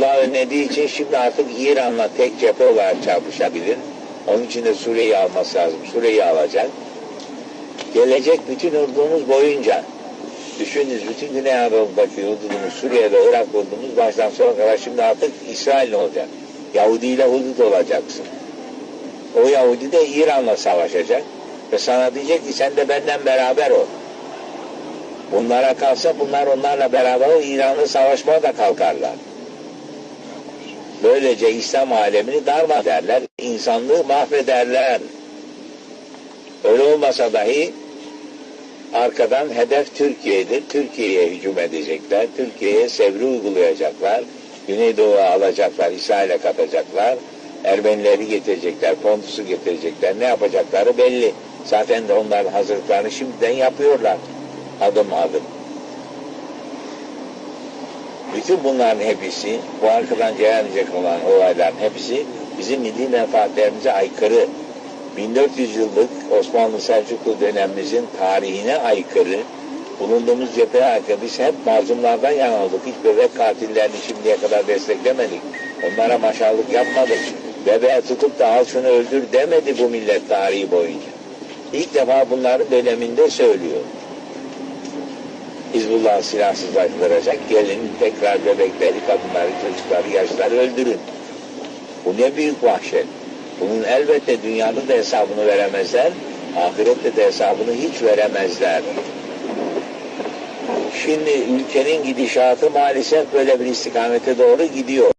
Allah önlediği için şimdi artık İran'la tek cephe olarak çarpışabilir. Onun için de Suriye'yi alması lazım. Suriye'yi alacak. Gelecek bütün ordumuz boyunca düşününüz bütün Güney Anadolu'daki hududumuz Suriye'de Irak hududumuz baştan sona kadar şimdi artık İsrail olacak. Yahudi ile hudut olacaksın. O Yahudi de İran'la savaşacak ve sana diyecek ki sen de benden beraber ol. Bunlara kalsa bunlar onlarla beraber İran'la savaşmaya da kalkarlar. Böylece İslam alemini darma derler, insanlığı mahvederler. Öyle olmasa dahi arkadan hedef Türkiye'dir. Türkiye'ye hücum edecekler. Türkiye'ye sevri uygulayacaklar. Güneydoğu'ya alacaklar, İsrail'e katacaklar. Ermenileri getirecekler, Pontus'u getirecekler. Ne yapacakları belli. Zaten de onların hazırlıklarını şimdiden yapıyorlar. Adım adım. Bütün bunların hepsi, bu arkadan cereyanlayacak olan olayların hepsi bizim milli menfaatlerimize aykırı. 1400 yıllık Osmanlı Selçuklu dönemimizin tarihine aykırı, bulunduğumuz cepheye aykırı. Biz hep mazlumlardan yana olduk. Hiç bebek katillerini şimdiye kadar desteklemedik. Onlara maşallık yapmadık. Bebeğe tutup da al şunu öldür demedi bu millet tarihi boyunca. İlk defa bunları döneminde söylüyor. Hizbullah silahsızlaştıracak. Gelin tekrar bebekleri, kadınları, çocukları, yaşları öldürün. Bu ne büyük vahşet. Bunun elbette dünyada da hesabını veremezler. Ahirette de hesabını hiç veremezler. Şimdi ülkenin gidişatı maalesef böyle bir istikamete doğru gidiyor.